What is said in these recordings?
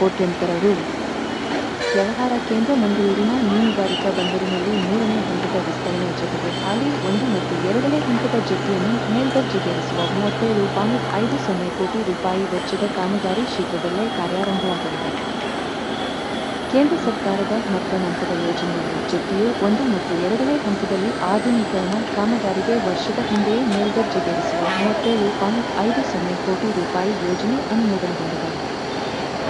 ಕೋಟ್ಯಂತರ ರು. ವ್ಯವಹಾರ ಕೇಂದ್ರ ಮಂಗಳೂರಿನ ಮೀನುಗಾರಿಕಾ ಬಂದರಿನಲ್ಲಿ ಮೂರನೇ ಹಂತದ ವಿಸ್ತರಣೆ ಜೊತೆಗೆ ಹಾಲಿ ಒಂದು ಮತ್ತು ಎರಡನೇ ಹಂತದ ಜೆಟ್ಟಿಯನ್ನು ಮೇಲ್ದರ್ಜೆಗೇರಿಸುವ ಮೂವತ್ತೇಳು ಪಾಯಿಂಟ್ ಐದು ಸೊನ್ನೆ ಕೋಟಿ ರೂಪಾಯಿ ವೆಚ್ಚದ ಕಾಮಗಾರಿ ಶೀಘ್ರದಲ್ಲೇ ಕಾರ್ಯಾರಂಭವಾಗಲಿದೆ. ಕೇಂದ್ರ ಸರ್ಕಾರದ ಮೊತ್ತ ಹಂತದ ಯೋಜನೆಯಲ್ಲಿ ಜೆಟ್ಟಿಯು ಒಂದು ಮತ್ತು ಎರಡನೇ ಹಂತದಲ್ಲಿ ಆಧುನೀಕರಣ ಕಾಮಗಾರಿಗೆ ವರ್ಷದ ಹಿಂದೆಯೇ ಮೇಲ್ದರ್ಜೆಗೇರಿಸುವ ಮೂವತ್ತೇಳು ಪಾಯಿಂಟ್ ಐದು ಸೊನ್ನೆ ಕೋಟಿ ರೂಪಾಯಿ ಯೋಜನೆ ಅನುಮೋದನೆಗೊಂಡಿದೆ.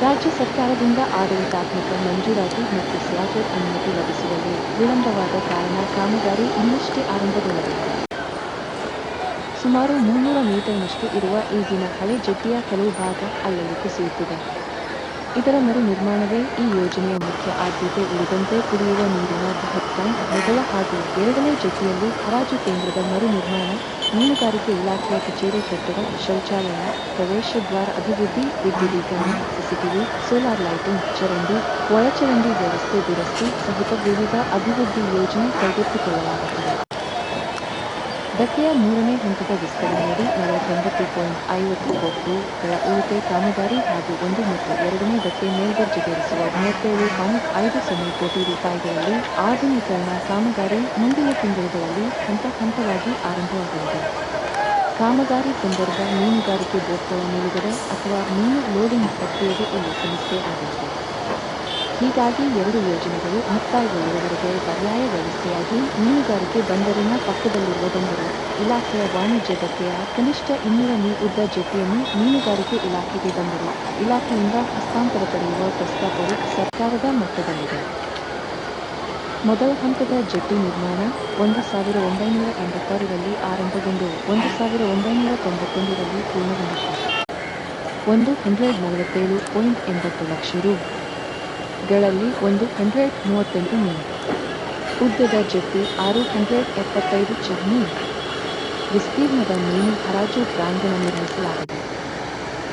ರಾಜ್ಯ ಸರ್ಕಾರದಿಂದ ಆಡಳಿತಾತ್ಮಕ ಮಂಜೂರಾತಿ ಮತ್ತು ಸ್ಲಾಟೆಡ್ ಅನುಮತಿ ಲಭಿಸುವಲ್ಲಿ ವಿಳಂಬವಾದ ಕಾರಣ ಕಾಮಗಾರಿ ಇನ್ನಷ್ಟೇ ಆರಂಭಗೊಳ್ಳಬೇಕು. ಸುಮಾರು ಮುನ್ನೂರ ಮೀಟರ್ನಷ್ಟು ಇರುವ ಈಗಿನ ಹಳೆ ಜೆಟ್ಟಿಯ ಕೆಲವು ಭಾಗ ಅಲ್ಲಲ್ಲಿ ಕುಸಿಯುತ್ತಿದೆ. ಇದರ ಮರು ನಿರ್ಮಾಣವೇ ಈ ಯೋಜನೆಯ ಮುಖ್ಯ ಆದ್ಯತೆ ಉಳಿದಂತೆ ಕುಡಿಯುವ ನೀರಿನ ಹಾಗೂ ಎರಡನೇ ಜೊತೆಯಲ್ಲಿ ಹರಾಜು ಕೇಂದ್ರದ ಮರು ನಿರ್ಮಾಣ, ಮೀನುಗಾರಿಕೆ ಇಲಾಖೆಯ ಕಚೇರಿ ಕಟ್ಟಡ, ಶೌಚಾಲಯ, ಪ್ರವೇಶ ದ್ವಾರ ಅಭಿವೃದ್ಧಿ, ವಿದ್ಯುದೀಕರಣ, ಸಿಸಿಟಿವಿ, ಸೋಲಾರ್ ಲೈಟಿಂಗ್, ಚರಂಡಿ, ಒಳಚರಂಡಿ ವ್ಯವಸ್ಥೆ ದುರಸ್ತಿ ಸಹಿತ ವಿವಿಧ ಅಭಿವೃದ್ಧಿ ಯೋಜನೆ ಕೈಗೆತ್ತಿಕೊಳ್ಳಲಾಗುತ್ತಿದೆ. ದತ್ತೆಯ ಮೂರನೇ ಹಂತದ ವಿಸ್ತರಣೆಯಡಿ ನಲವತ್ತೊಂಬತ್ತು ಪಾಯಿಂಟ್ ಐವತ್ತು ಕೋಟಿ ರೂ. ಗಳ ಉಳಿಕೆ ಕಾಮಗಾರಿ ಹಾಗೂ ಒಂದು ಮತ್ತು ಎರಡನೇ ಬಸೆ ಮೇಲ್ದರ್ಜೆಗೇರಿಸುವ ಮೂವತ್ತೇಳು ಪಾಯಿಂಟ್ ಐದು ಸೊನ್ನೆ ಕೋಟಿ ರೂಪಾಯಿಗಳಲ್ಲಿ ಆಧುನೀಕರಣ ಕಾಮಗಾರಿ ಮುಂದಿನ ತಿಂಗಳುಗಳಲ್ಲಿ ಹಂತ ಹಂತವಾಗಿ ಆರಂಭವಾಗಲಿದೆ. ಕಾಮಗಾರಿ ಸಂದರ್ಭ ಮೀನುಗಾರಿಕೆ ಬೋಟ್ಗಳ ನಿಲುಗಡೆ ಅಥವಾ ಮೀನು ಲೋಡಿಂಗ್ ಪ್ರಕ್ರಿಯೆಗೆ ಇಲ್ಲಿ ಸಮಸ್ಯೆ ಆಗಲಿದೆ. ಹೀಗಾಗಿ ಎರಡು ಯೋಜನೆಗಳು ಮುಕ್ತಾಯಗೊಳ್ಳುವವರೆಗೆ ಪರ್ಯಾಯ ವ್ಯವಸ್ಥೆಯಾಗಿ ಮೀನುಗಾರಿಕೆ ಬಂದರಿನ ಪಕ್ಕದಲ್ಲಿರುವ ಬಂದರು ಇಲಾಖೆಯ ವಾಣಿಜ್ಯ ದತ್ತೆಯ ಕನಿಷ್ಠ ಇನ್ನೂರ ಮೀ ಉದ್ದ ಜೆಟ್ಟಿಯನ್ನು ಮೀನುಗಾರಿಕೆ ಇಲಾಖೆಗೆ ಬಂದರು ಇಲಾಖೆಯಿಂದ ಹಸ್ತಾಂತರ ಪಡೆಯುವ ಪ್ರಸ್ತಾಪವು ಸರ್ಕಾರದ ಮಟ್ಟದಲ್ಲಿದೆ. ಮೊದಲ ಹಂತದ ಜೆಟ್ಟಿ ನಿರ್ಮಾಣ ಒಂದು ಸಾವಿರ ಒಂಬೈನೂರ ಎಂಬತ್ತಾರರಲ್ಲಿ ಆರಂಭಗೊಂಡು ಒಂದು ಸಾವಿರ ಒಂಬೈನೂರ ತೊಂಬತ್ತೊಂದರಲ್ಲಿ ಪೂರ್ಣಗೊಂಡಿತು. ಒಂದು ಹಂಡ್ರೆಡ್ ನಲವತ್ತೇಳು ಪಾಯಿಂಟ್ ಎಂಬತ್ತು ಲಕ್ಷ ರೂ. ಗಳಲ್ಲಿ ಒಂದು ಹಂಡ್ರೆಡ್ ಮೂವತ್ತೆಂಟು ಮೀ. ಉದ್ದದ ಜೆಟ್ಟಿ ಆರು ಹಂಡ್ರೆಡ್ ಎಪ್ಪತ್ತೈದು ಚಿಗ್ನಿ. ವಿಸ್ತೀರ್ಣದ ಮೀನು ಹರಾಜು ಪ್ರಾಂಗಣ ನಿರ್ಮಿಸಲಾಗಿದೆ.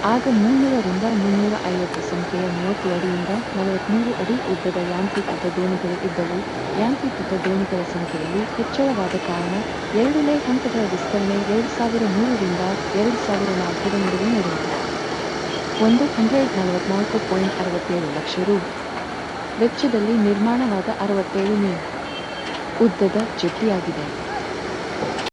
ಆಗ ಮುನ್ನೂರರಿಂದ ಮುನ್ನೂರ ಐವತ್ತು ಸಂಖ್ಯೆಯ ಮೂವತ್ತು ಅಡಿಯಿಂದ ನಲವತ್ಮೂರು ಅಡಿ ಉದ್ದದ ಯಾಂತ್ರೀಕೃತ ದೋಣಿಗಳು ಇದ್ದವು ಯಾಂತ್ರೀಕೃತ ದೋಣಿಗಳ ಸಂಖ್ಯೆಯಲ್ಲಿ ಹೆಚ್ಚಳವಾದ ಕಾರಣ ಎರಡನೇ ಹಂತದ ವಿಸ್ತರಣೆ ಎರಡು ಸಾವಿರ ಮೂರರಿಂದ ಎರಡು ಸಾವಿರ ನಾಲ್ಕರ ನಡುವೆ ನಡೆಯಿತು. ಒಂದು ಹಂಡ್ರೆಡ್ ನಲವತ್ನಾಲ್ಕು ಪಾಯಿಂಟ್ ಅರವತ್ತೇಳು ಲಕ್ಷ ರೂ. ವೆಚ್ಚದಲ್ಲಿ ನಿರ್ಮಾಣವಾದ ಅರವತ್ತೇಳು ಮೀ. ಉದ್ದದ ಜೆಟ್ಟಿಯಾಗಿದೆ.